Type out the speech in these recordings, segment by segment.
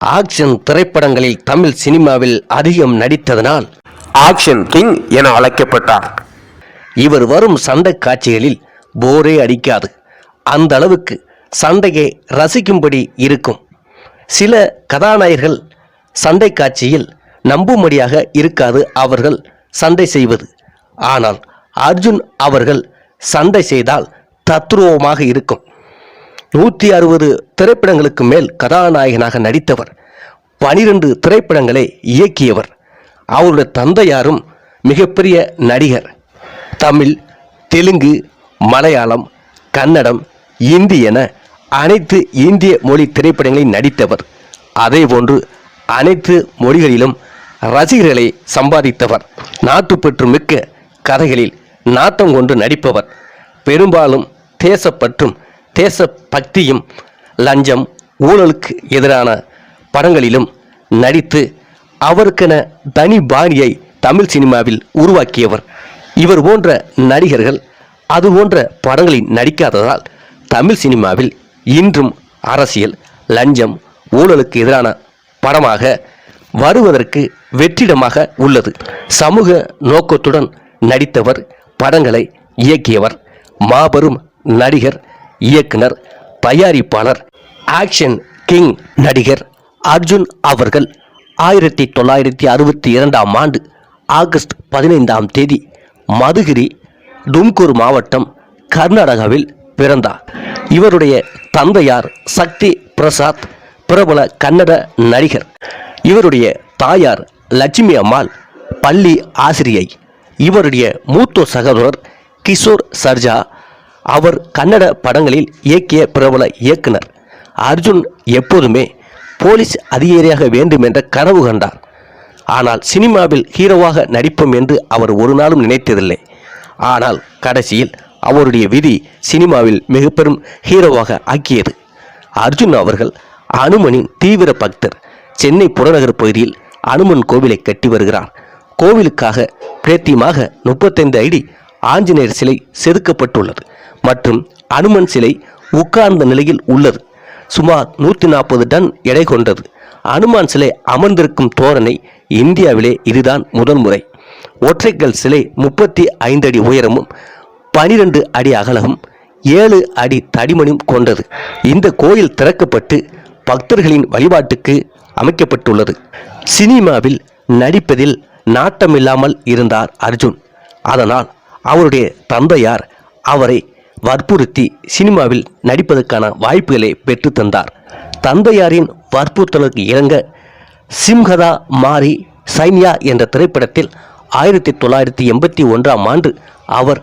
Action திரைப்படங்களில் தமிழ் சினிமாவில் அதிகம் நடித்ததனால் ஆக்ஷன் கிங் என அழைக்கப்பட்டார். இவர் வரும் சண்டை காட்சிகளில் போரே அடிக்காது. அந்த அளவுக்கு சண்டையை ரசிக்கும்படி இருக்கும். சில கதாநாயகர்கள் சண்டை காட்சியில் நம்பும்படியாக இருக்காது அவர்கள் சண்டை செய்வது. ஆனால் அர்ஜுன் அவர்கள் சண்டை செய்தால் தத்ரூபமாக இருக்கும். நூற்றி அறுபது திரைப்படங்களுக்கு மேல் கதாநாயகனாக நடித்தவர் பனிரெண்டு திரைப்படங்களை இயக்கியவர். அவருடைய தந்தையாரும் மிகப்பெரிய நடிகர். தமிழ் தெலுங்கு மலையாளம் கன்னடம் இந்தி என அனைத்து இந்திய மொழி திரைப்படங்களில் நடித்தவர். அதேபோன்று அனைத்து மொழிகளிலும் ரசிகர்களை சம்பாதித்தவர். நாட்டுப்பற்று மிக்க கதைகளில் நாட்டம் கொண்டு நடிப்பவர். பெரும்பாலும் தேசப்பற்றும் தேச பக்தியும் லஞ்சம் ஊழலுக்கு எதிரான படங்களிலும் நடித்து அவருக்கென தனி பாணியை தமிழ் சினிமாவில் உருவாக்கியவர். இவர் போன்ற நடிகர்கள் அது போன்ற படங்களில் நடிக்காததால் தமிழ் சினிமாவில் இன்றும் அரசியல் லஞ்சம் ஊழலுக்கு எதிரான படமாக வருவதற்கு வெற்றிடமாக உள்ளது. சமூக நோக்கத்துடன் நடித்தவர் படங்களை இயக்கியவர் மாபெரும் நடிகர் இயக்குனர் தயாரிப்பாளர் ஆக்ஷன் கிங் நடிகர் அர்ஜுன் அவர்கள் ஆயிரத்தி தொள்ளாயிரத்தி அறுபத்தி இரண்டாம் ஆண்டு ஆகஸ்ட் பதினைந்தாம் தேதி மதுகிரி டும்கூர் மாவட்டம் கர்நாடகாவில் பிறந்தார். இவருடைய தந்தையார் சக்தி பிரசாத் பிரபல கன்னட நடிகர். இவருடைய தாயார் லட்சுமி அம்மாள் பள்ளி ஆசிரியை. இவருடைய மூத்த சகோதரர் கிஷோர் சர்ஜா அவர் கன்னட படங்களில் இயக்கிய பிரபல இயக்குனர். அர்ஜுன் எப்போதுமே போலீஸ் அதிகாரியாக வேண்டும் என்ற கனவு கண்டார். ஆனால் சினிமாவில் ஹீரோவாக நடிப்போம் என்று அவர் ஒரு நாளும் நினைத்ததில்லை. ஆனால் கடைசியில் அவருடைய விதி சினிமாவில் மிக பெரும் ஹீரோவாக ஆக்கியது. அர்ஜுன் அவர்கள் அனுமனின் தீவிர பக்தர். சென்னை புறநகர் பகுதியில் அனுமன் கோவிலை கட்டி வருகிறார். கோவிலுக்காக பிரத்தியமாக முப்பத்தைந்து அடி ஆஞ்சநேயர் சிலை செதுக்கப்பட்டுள்ளது. மற்றும் அனுமன் சிலை உட்கார்ந்த நிலையில் உள்ளது. சுமார் நூற்றி நாற்பது டன் எடை கொண்டது. அனுமான் சிலை அமர்ந்திருக்கும் தோரணை இந்தியாவிலே இதுதான் முதல் முறை. ஒற்றைக்கல் சிலை முப்பத்தி ஐந்து அடி உயரமும் பனிரெண்டு அடி அகலமும் ஏழு அடி தடிமனும் கொண்டது. இந்த கோயில் திறக்கப்பட்டு பக்தர்களின் வழிபாட்டுக்கு அமைக்கப்பட்டுள்ளது. சினிமாவில் நடிப்பதில் நாட்டமில்லாமல் இருந்தார் அர்ஜுன். அதனால் அவருடைய தந்தையார் அவரை வற்புறுத்தி சினிமாவில் நடிப்பதற்கான வாய்ப்புகளை பெற்று தந்தார். தந்தையாரின் வற்புறுத்தலுக்கு இறங்க சிம்ஹதா மாரி சைன்யா என்ற திரைப்படத்தில் ஆயிரத்தி தொள்ளாயிரத்தி எண்பத்தி ஒன்றாம் ஆண்டு அவர்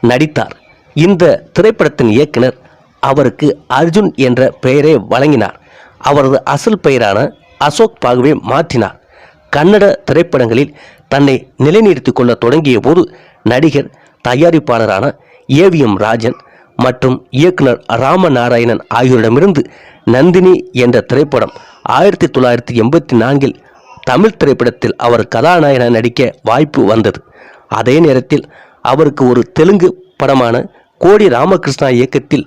நடித்தார். இந்த திரைப்படத்தின் இயக்குனர் அவருக்கு அர்ஜுன் என்ற பெயரை வழங்கினார். அவரது அசல் பெயரான அசோக் பாகுவே மாற்றினார். கன்னட திரைப்படங்களில் தன்னை நிலைநிறுத்திக் கொள்ள தொடங்கிய போது நடிகர் தயாரிப்பாளரான ஏவிஎம் ராஜன் மற்றும் இயக்குனர் ராமநாராயணன் ஆகியோரிடமிருந்து நந்தினி என்ற திரைப்படம் ஆயிரத்தி தொள்ளாயிரத்தி எண்பத்தி நான்கில் தமிழ் திரைப்படத்தில் அவர் கதாநாயகனாக நடிக்க வாய்ப்பு வந்தது. அதே நேரத்தில் அவருக்கு ஒரு தெலுங்கு படமான கோடி ராமகிருஷ்ணா இயக்கத்தில்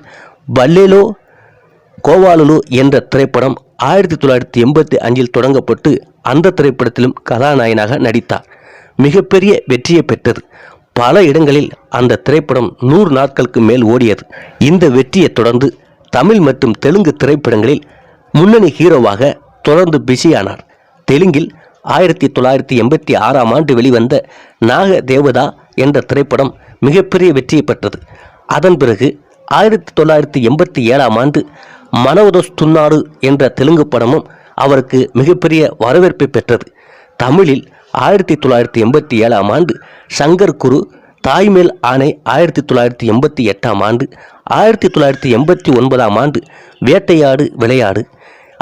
பல்லேலோ கோவாலுலு என்ற திரைப்படம் ஆயிரத்தி தொள்ளாயிரத்தி எண்பத்தி அஞ்சில் தொடங்கப்பட்டு அந்த திரைப்படத்திலும் கதாநாயகனாக நடித்தார். மிகப்பெரிய வெற்றியை பெற்றது. பல இடங்களில் அந்த திரைப்படம் நூறு நாட்களுக்கு மேல் ஓடியது. இந்த வெற்றியை தொடர்ந்து தமிழ் மற்றும் தெலுங்கு திரைப்படங்களில் முன்னணி ஹீரோவாக தொடர்ந்து பிஸியானார். தெலுங்கில் ஆயிரத்தி தொள்ளாயிரத்தி எண்பத்தி ஆறாம் ஆண்டு வெளிவந்த நாக தேவதா என்ற திரைப்படம் மிகப்பெரிய வெற்றியை பெற்றது. அதன் பிறகு ஆயிரத்தி தொள்ளாயிரத்தி எண்பத்தி ஏழாம் ஆண்டு மனவதோஸ்துன்னாடு என்ற தெலுங்கு படமும் அவருக்கு மிகப்பெரிய வரவேற்பை பெற்றது. தமிழில் ஆயிரத்தி தொள்ளாயிரத்தி எண்பத்தி ஏழாம் ஆண்டு சங்கர் குரு தாய்மேல் ஆணை ஆயிரத்தி தொள்ளாயிரத்தி எண்பத்தி எட்டாம் ஆண்டு ஆயிரத்தி தொள்ளாயிரத்தி எண்பத்தி ஒன்பதாம் ஆண்டு வேட்டையாடு விளையாடு.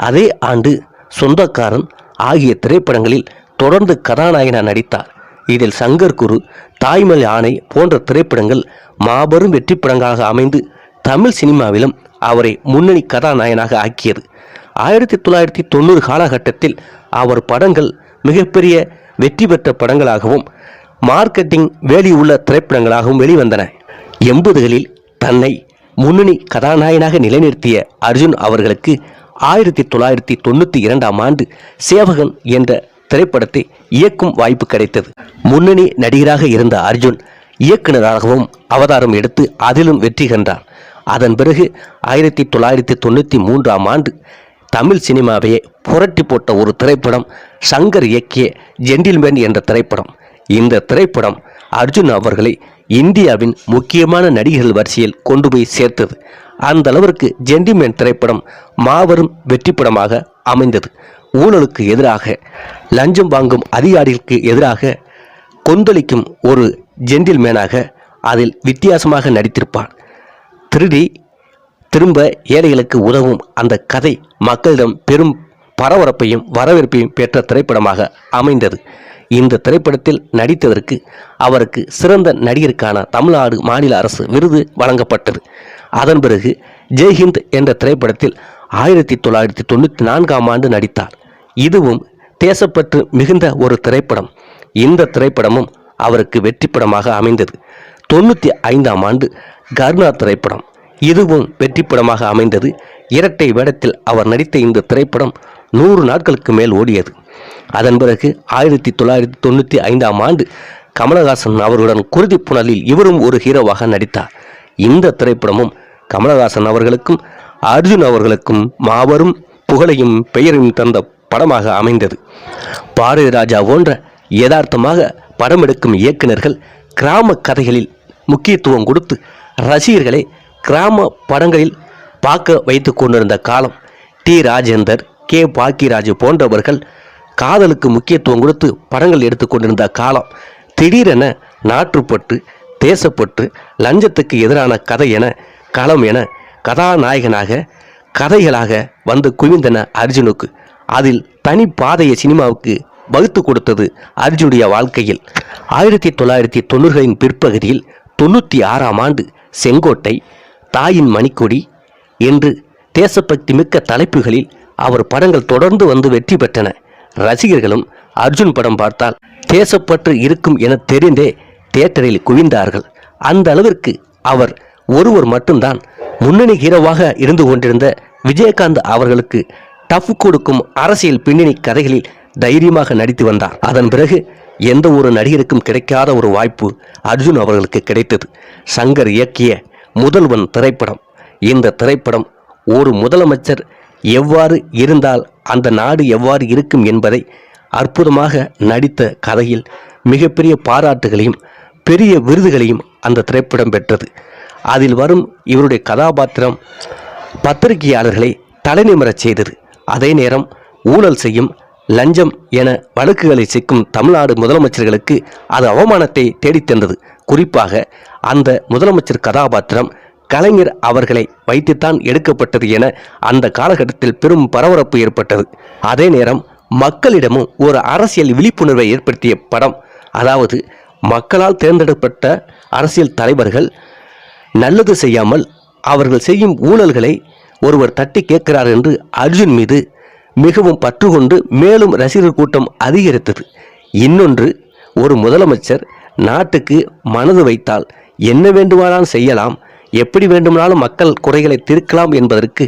அதே ஆண்டு சொந்தக்காரன் ஆகிய திரைப்படங்களில் தொடர்ந்து கதாநாயகனாக நடித்தார். இதில் சங்கர் குரு தாய்மல் ஆணை போன்ற திரைப்படங்கள் மாபெரும் வெற்றி படங்களாக அமைந்து தமிழ் சினிமாவிலும் அவரை முன்னணி கதாநாயகனாக ஆக்கியது. ஆயிரத்தி தொள்ளாயிரத்தி தொண்ணூறு காலகட்டத்தில் அவர் படங்கள் மிகப்பெரிய வெற்றி பெற்ற படங்களாகவும் மார்க்கெட்டிங் வேலியுள்ள திரைப்படங்களாகவும் வெளிவந்தன. எண்பதுகளில் தன்னை முன்னணி கதாநாயகனாக நிலைநிறுத்திய அர்ஜுன் அவர்களுக்கு ஆயிரத்தி தொள்ளாயிரத்தி தொண்ணூற்றி இரண்டாம் ஆண்டு சேவகன் என்ற திரைப்படத்தை இயக்கும் வாய்ப்பு கிடைத்தது. முன்னணி நடிகராக இருந்த அர்ஜுன் இயக்குனராகவும் அவதாரம் எடுத்து அதிலும் வெற்றி கண்டார். அதன் பிறகு ஆயிரத்தி தொள்ளாயிரத்தி தொண்ணூற்றி மூன்றாம் ஆண்டு தமிழ் சினிமாவையே புரட்டி போட்ட ஒரு திரைப்படம் சங்கர் இயக்கிய ஜென்டில்மேன் என்ற திரைப்படம். இந்த திரைப்படம் அர்ஜுன் அவர்களை இந்தியாவின் முக்கியமான நடிகர்கள் வரிசையில் கொண்டு போய் சேர்த்தது. அந்த அளவிற்கு ஜென்டில்மேன் திரைப்படம் மாபெரும் வெற்றி படமாக அமைந்தது. ஊழலுக்கு எதிராக லஞ்சம் வாங்கும் அதிகாரிகளுக்கு எதிராக கொந்தளிக்கும் ஒரு ஜென்டில்மேனாக அதில் வித்தியாசமாக நடித்திருப்பார். திருடி திரும்ப ஏழைகளுக்கு உதவும் அந்த கதை மக்களிடம் பெரும் பரபரப்பையும் வரவேற்பையும் பெற்ற திரைப்படமாக அமைந்தது. இந்த திரைப்படத்தில் நடித்ததற்கு அவருக்கு சிறந்த நடிகருக்கான தமிழ்நாடு மாநில அரசு விருது வழங்கப்பட்டது. அதன் பிறகு ஜெய்ஹிந்த் என்ற திரைப்படத்தில் ஆயிரத்தி தொள்ளாயிரத்தி தொண்ணூற்றி நான்காம் ஆண்டு நடித்தார். இதுவும் தேசப்பற்று மிகுந்த ஒரு திரைப்படம். இந்த திரைப்படமும் அவருக்கு வெற்றி படமாக அமைந்தது. தொண்ணூற்றி ஐந்தாம் ஆண்டு கர்ணா திரைப்படம். இதுவும் வெற்றி படமாக அமைந்தது. இரட்டை வேடத்தில் அவர் நடித்த இந்த திரைப்படம் நூறு நாட்களுக்கு மேல் ஓடியது. அதன் பிறகு ஆயிரத்தி தொள்ளாயிரத்தி தொண்ணூற்றி ஐந்தாம் ஆண்டு கமலஹாசன் அவர்களுடன் குருதி புனலில் இவரும் ஒரு ஹீரோவாக நடித்தார். இந்த திரைப்படமும் கமலஹாசன் அவர்களுக்கும் அர்ஜுன் அவர்களுக்கும் மாபெரும் புகழையும் பெயரையும் தந்த படமாக அமைந்தது. பாரதி ராஜா போன்ற யதார்த்தமாக படம் எடுக்கும் இயக்குநர்கள் கிராம கதைகளில் முக்கியத்துவம் கொடுத்து ரசிகர்களை கிராம படங்களில் பார்க்க வைத்து கொண்டிருந்த காலம் டி. ராஜேந்தர் கே. பாக்கியராஜ் போன்றவர்கள் காதலுக்கு முக்கியத்துவம் கொடுத்து படங்கள் எடுத்துக்கொண்டிருந்த காலம் திடீரென நாற்றுப்பட்டு தேசப்பட்டு லஞ்சத்துக்கு எதிரான கதை என களம் என கதாநாயகனாக கதைகளாக வந்து குவிந்தன அர்ஜுனுக்கு. அதில் தனி பாதையை சினிமாவுக்கு வகுத்து கொடுத்தது அர்ஜுனுடைய வாழ்க்கையில். ஆயிரத்தி தொள்ளாயிரத்தி தொண்ணூறுகளின் பிற்பகுதியில் தொண்ணூற்றி ஆறாம் ஆண்டு செங்கோட்டை தாயின் மணிக்கொடி என்று தேசபக்தி மிக்க தலைப்புகளில் அவர் படங்கள் தொடர்ந்து வந்து வெற்றி பெற்றன. ரசிகர்களும் அர்ஜுன் படம் பார்த்தால் தேசப்பற்று இருக்கும் என தெரிந்தே தியேட்டரில் குவிந்தார்கள். அந்த அளவிற்கு அவர் ஒருவர் மட்டும்தான் முன்னணி ஹீரோவாக இருந்து கொண்டிருந்த விஜயகாந்த் அவர்களுக்கு டஃப் கொடுக்கும் அரசியல் பின்னணி கதைகளில் தைரியமாக நடித்து வந்தார். அதன் பிறகு எந்த ஒரு நடிகருக்கும் கிடைக்காத ஒரு வாய்ப்பு அர்ஜுன் அவர்களுக்கு கிடைத்தது. சங்கர் இயக்கிய முதல்வன் திரைப்படம். இந்த திரைப்படம் ஒரு முதலமைச்சர் எவ்வாறு இருந்தால் அந்த நாடு எவ்வாறு இருக்கும் என்பதை அற்புதமாக நடித்த கதையில் மிகப்பெரிய பாராட்டுகளையும் பெரிய விருதுகளையும் அந்த திரைப்படம் பெற்றது. அதில் வரும் இவருடைய கதாபாத்திரம் பத்திரிகையாளர்களை தலைநிமிரச் செய்தது. அதே நேரம் ஊழல் செய்யும் லஞ்சம் என வழக்குகளை சிக்கும் தமிழ்நாடு முதலமைச்சர்களுக்கு அது அவமானத்தை தேடித்தந்தது குறிப்பாக அந்த முதலமைச்சர் கதாபாத்திரம் கலைஞர் அவர்களை வைத்துத்தான் எடுக்கப்பட்டது என அந்த காலகட்டத்தில் பெரும் பரபரப்பு ஏற்பட்டது. அதே நேரம் மக்களிடமும் ஒரு அரசியல் விழிப்புணர்வை ஏற்படுத்திய படம் அதாவது மக்களால் தேர்ந்தெடுக்கப்பட்ட அரசியல் தலைவர்கள் நல்லது செய்யாமல் அவர்கள் செய்யும் ஊழல்களை ஒருவர் தட்டி கேட்கிறார் என்று அர்ஜுன் மீது மிகவும் பற்று கொண்டு மேலும் ரசிகர் கூட்டம் அதிகரித்தது. இன்னொன்று ஒரு முதலமைச்சர் நாட்டுக்கு மனது வைத்தால் என்ன வேண்டுமானாலும் செய்யலாம் எப்படி வேண்டுமானாலும் மக்கள் குறைகளை தீர்க்கலாம் என்பதற்கு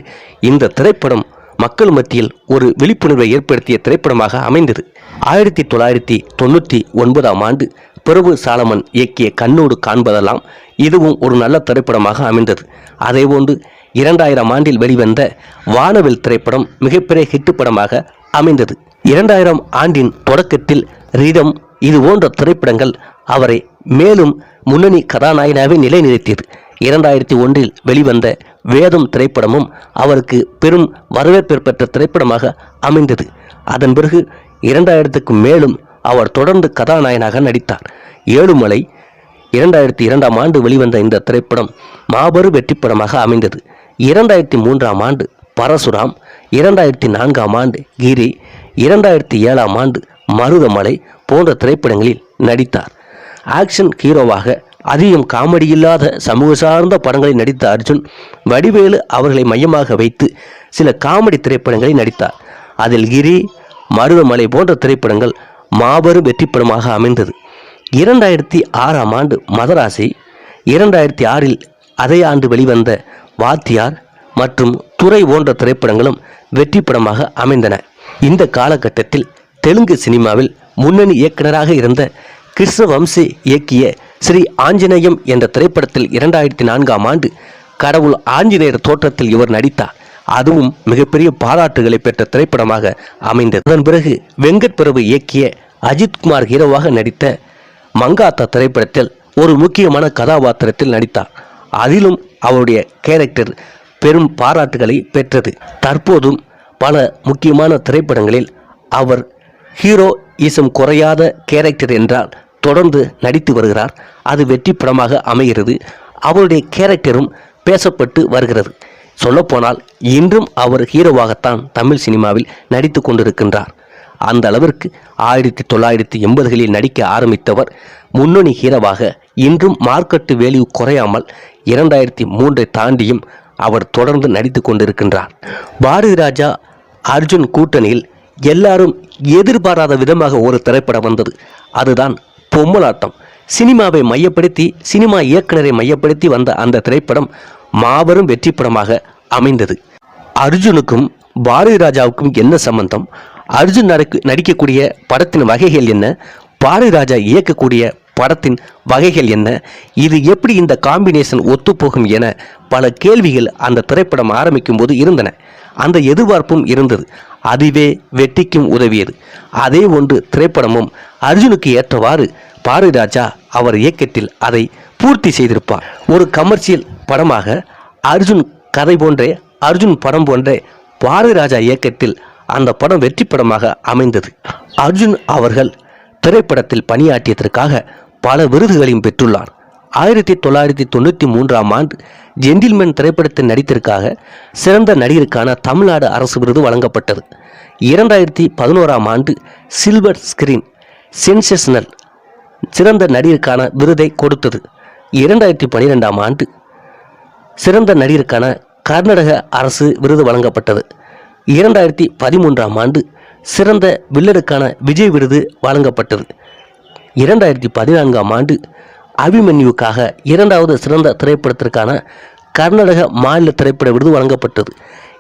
இந்த திரைப்படம் மக்கள் மத்தியில் ஒரு விழிப்புணர்வை ஏற்படுத்திய திரைப்படமாக அமைந்தது. ஆயிரத்தி தொள்ளாயிரத்தி தொண்ணூற்றி ஒன்பதாம் ஆண்டு பிரபு சாலமன் இயக்கிய கண்ணோடு காண்பதெல்லாம் இதுவும் ஒரு நல்ல திரைப்படமாக அமைந்தது. அதேபோன்று இரண்டாயிரம் ஆண்டில் வெளிவந்த வானவில் திரைப்படம் மிகப்பெரிய ஹிட் படமாக அமைந்தது. இரண்டாயிரம் ஆண்டின் தொடக்கத்தில் ரிதம் இது போன்ற திரைப்படங்கள் அவரை மேலும் முன்னணி கதாநாயகனாகவே நிலைநிறுத்தியது. இரண்டாயிரத்தி ஒன்றில் வெளிவந்த வேதம் திரைப்படமும் அவருக்கு பெரும் வரவேற்பு பெற்ற திரைப்படமாக அமைந்தது. அதன் பிறகு இரண்டாயிரத்துக்கும் மேலும் அவர் தொடர்ந்து கதாநாயகனாக நடித்தார். ஏழுமலை இரண்டாயிரத்தி இரண்டாம் ஆண்டு வெளிவந்த இந்த திரைப்படம் மாபெரும் வெற்றிப்படமாக அமைந்தது. இரண்டாயிரத்தி மூன்றாம் ஆண்டு பரசுராம் இரண்டாயிரத்தி நான்காம் ஆண்டு கிரி இரண்டாயிரத்தி ஏழாம் ஆண்டு மருதமலை போன்ற திரைப்படங்களில் நடித்தார். ஆக்ஷன் ஹீரோவாக அதிகம் காமெடி இல்லாத சமூக சார்ந்த படங்களில் நடித்த அர்ஜுன் வடிவேலு அவர்களை மையமாக வைத்து சில காமெடி திரைப்படங்களை நடித்தார். அதில் கிரி மருதமலை போன்ற திரைப்படங்கள் மாபெரும் வெற்றிப்படமாக அமைந்தது. இரண்டாயிரத்தி ஆறாம் ஆண்டு மதராசி இரண்டாயிரத்தி ஆறில் அதே ஆண்டு வெளிவந்த வாத்தியார் மற்றும் துறை போன்ற திரைப்படங்களும் வெற்றி படமாக அமைந்தன. இந்த காலகட்டத்தில் தெலுங்கு சினிமாவில் முன்னணி இயக்குனராக இருந்த கிருஷ்ணவம்சி இயக்கிய ஸ்ரீ ஆஞ்சநேயம் என்ற திரைப்படத்தில் இரண்டாயிரத்தி நான்காம் ஆண்டு கடவுள் ஆஞ்சநேயர் தோற்றத்தில் இவர் நடித்தார். அதுவும் மிகப்பெரிய பாராட்டுகளை பெற்ற திரைப்படமாக அமைந்தது. அதன் பிறகு வெங்கட் பிரபு இயக்கிய அஜித்குமார் ஹீரோவாக நடித்த மங்காத்தா திரைப்படத்தில் ஒரு முக்கியமான கதாபாத்திரத்தில் நடித்தார். அதிலும் அவருடைய கேரக்டர் பெரும் பாராட்டுகளை பெற்றது. தற்போதும் பல முக்கியமான திரைப்படங்களில் அவர் ஹீரோ ஈசம் குறையாத கேரக்டர் என்றால் தொடர்ந்து நடித்து வருகிறார். அது வெற்றி படமாக அமைகிறது. அவருடைய கேரக்டரும் பேசப்பட்டு வருகிறது. சொல்லப்போனால் இன்றும் அவர் ஹீரோவாகத்தான் தமிழ் சினிமாவில் நடித்து கொண்டிருக்கின்றார். அந்த அளவிற்கு ஆயிரத்தி தொள்ளாயிரத்தி எண்பதுகளில் நடிக்க ஆரம்பித்தவர் முன்னணி ஹீரோவாக இன்றும் மார்க்கெட்டு வேல்யூ குறையாமல் இரண்டாயிரத்தி மூன்றை தாண்டியும் அவர் தொடர்ந்து நடித்து கொண்டிருக்கின்றார். பாரதி ராஜா அர்ஜுன் கூட்டணியில் எல்லாரும் எதிர்பாராத விதமாக ஒரு திரைப்படம் வந்தது. அதுதான் பொம்மலாட்டம். சினிமாவை மையப்படுத்தி சினிமா இயக்குனரை மையப்படுத்தி வந்த அந்த திரைப்படம் மாபெரும் வெற்றி படமாக அமைந்தது. அர்ஜுனுக்கும் பாரதி ராஜாவுக்கும் என்ன சம்பந்தம்? அர்ஜுன் நடிக்க நடிக்கக்கூடிய படத்தின் வகைகள் என்ன? பாரதி ராஜா இயக்கக்கூடிய படத்தின் வகைகள் என்ன? இது எப்படி இந்த காம்பினேஷன் ஒத்துப்போகும் என பல கேள்விகள் அந்த திரைப்படம் ஆரம்பிக்கும் போது இருந்தன. அந்த எதிர்பார்ப்பும் இருந்தது. அதுவே வெற்றிக்கும் உதவியது. அதே ஒன்று திரைப்படமும். அர்ஜுனுக்கு ஏற்றவாறு பாரதி ராஜா அவர் இயக்கத்தில் அதை பூர்த்தி செய்திருப்பார். ஒரு கமர்ஷியல் படமாக அர்ஜுன் கதை போன்றே அர்ஜுன் படம் போன்றே பாரதி ராஜா இயக்கத்தில் அந்த படம் வெற்றி படமாக அமைந்தது. அர்ஜுன் அவர்கள் திரைப்படத்தில் பணியாற்றியதற்காக பல விருதுகளையும் பெற்றுள்ளார். ஆயிரத்தி தொள்ளாயிரத்தி தொண்ணூற்றி மூன்றாம் ஆண்டு ஜென்டில்மேன் திரைப்படத்தில் நடித்திற்காக சிறந்த நடிகருக்கான தமிழ்நாடு அரசு விருது வழங்கப்பட்டது. இரண்டாயிரத்தி பதினோராம் ஆண்டு சில்வர் ஸ்கிரீன் சென்சேஷனல் சிறந்த நடிகருக்கான விருதை கொடுத்தது. இரண்டாயிரத்தி பன்னிரெண்டாம் ஆண்டு சிறந்த நடிகருக்கான கர்நாடக அரசு விருது வழங்கப்பட்டது. இரண்டாயிரத்தி பதிமூன்றாம் ஆண்டு சிறந்த வில்லருக்கான விஜய் விருது வழங்கப்பட்டது. இரண்டாயிரத்தி பதினான்காம் ஆண்டு அபிமன்யுக்காக இரண்டாவது சிறந்த திரைப்படத்திற்கான கர்நாடக மாநில திரைப்பட விருது வழங்கப்பட்டது.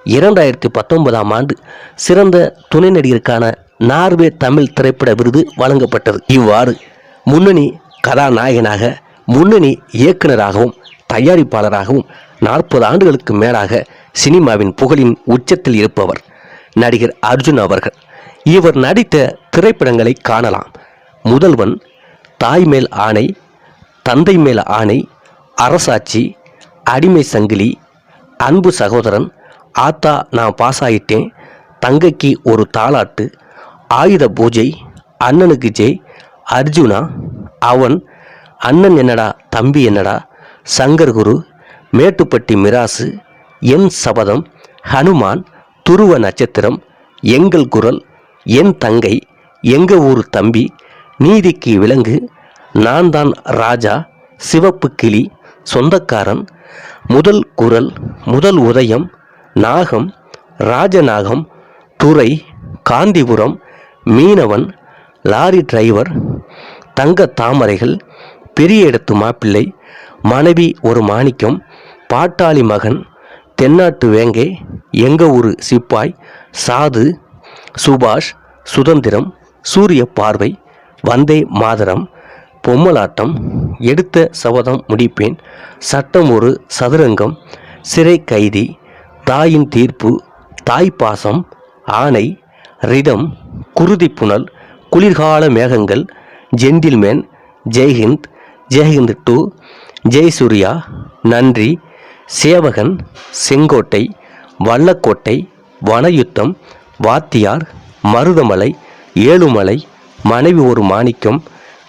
இரண்டாயிரத்தி பத்தொன்பதாம் ஆண்டு சிறந்த துணை நடிகருக்கான நார்வே தமிழ் திரைப்பட விருது வழங்கப்பட்டது. இவ்வாறு முன்னணி கதாநாயகனாக முன்னணி இயக்குனராகவும் தயாரிப்பாளராகவும் நாற்பது ஆண்டுகளுக்கு மேலாக சினிமாவின் புகழின் உச்சத்தில் இருப்பவர் நடிகர் அர்ஜுன் அவர்கள். இவர் நடித்த திரைப்படங்களை காணலாம். முதல்வன் தாய் மேல் ஆணை தந்தை மேல் ஆணை அரசாட்சி அடிமை சங்கிலி அன்பு சகோதரன் ஆத்தா நான் பாஸ் ஆயிட்டேன் தங்கைக்கு ஒரு தாளாட்டு ஆயுத பூஜை அண்ணனுக்கு ஜெய் அர்ஜுனா அவன் அண்ணன் என்னடா தம்பி என்னடா சங்கர் குரு மேட்டுப்பட்டி மிராசு என் சபதம் ஹனுமான் துருவ நட்சத்திரம் எங்கள் குரல் என் தங்கை எங்க ஊர் தம்பி நீதிக்கு விலங்கு நான் தான் ராஜா சிவப்பு கிளி சொந்தக்காரன் முதல் குரல் முதல் உதயம் நாகம் ராஜநாகம் துறை காந்திபுரம் மீனவன் லாரி டிரைவர் தங்க தாமரைகள் பெரிய இடத்து மாப்பிள்ளை மனைவி ஒரு மாணிக்கம் பாட்டாளி மகன் தென்னாட்டு வேங்கை எங்க ஊரு சிப்பாய் சாது சுபாஷ் சுதந்திரம் சூரிய பார்வை வந்தே மாதரம் பொம்மலாட்டம் எடுத்த சபதம் முடிப்பேன் சட்டம் ஒரு சதுரங்கம் சிறை கைதி தாயின் தீர்ப்பு தாய்ப்பாசம் ஆணை ரிதம் குருதி புனல் குளிர்கால மேகங்கள் ஜென்டில்மேன் ஜெய்ஹிந்த் ஜெய்ஹிந்த் டூ ஜெய்சூர்யா நன்றி சேவகன் செங்கோட்டை வல்லக்கோட்டை வனயுத்தம் வாத்தியார் மருதமலை ஏழுமலை மனைவி ஒரு மாணிக்கம்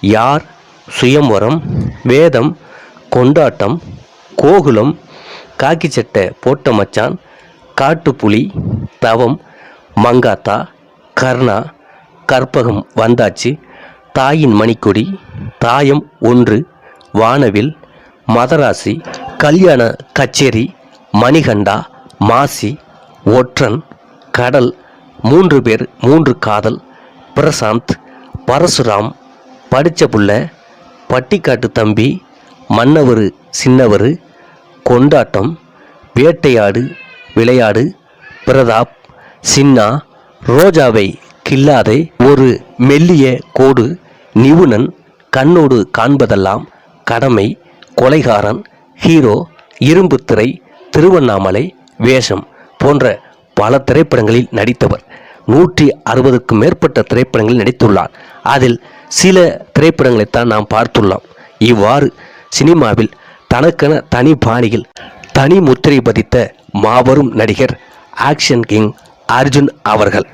யார் சுயம்வரம் வேதம் கொண்டாட்டம் கோகுலம் காக்கிச்சட்டை போட்ட மச்சான் காட்டுப்புலி தவம் மங்காத்தா கர்ணா கற்பகம் வந்தாச்சு தாயின் மணிக்கொடி தாயம் ஒன்று வானவில் மதராசி கல்யாண கச்சேரி மணிகண்டா மாசி ஒற்றன் கடல் மூன்று பேர் மூன்று காதல் பிரசாந்த் பரசுராம் படித்த புள்ள பட்டிக்காட்டு தம்பி மன்னவர் சின்னவர் கொண்டாட்டம் வேட்டையாடு விளையாடு பிரதாப் சின்னா ரோஜாவை கில்லாதே ஒரு மெல்லிய கோடு நிபுணன் கண்ணோடு காண்பதெல்லாம் கடமை கொலைகாரன் ஹீரோ இரும்புத்திரை திருவண்ணாமலை வேஷம் போன்ற பல திரைப்படங்களில் நடித்தவர். நூற்றி அறுபதுக்கும் மேற்பட்ட திரைப்படங்களில் நடித்துள்ளார். அதில் சில திரைப்படங்களைத்தான் நாம் பார்த்துள்ளோம். இவ்வாறு சினிமாவில் தனக்கென தனி பாணியில் தனி முத்திரை பதித்த மாபெரும் நடிகர் ஆக்ஷன் கிங் அர்ஜுன் அவர்கள்.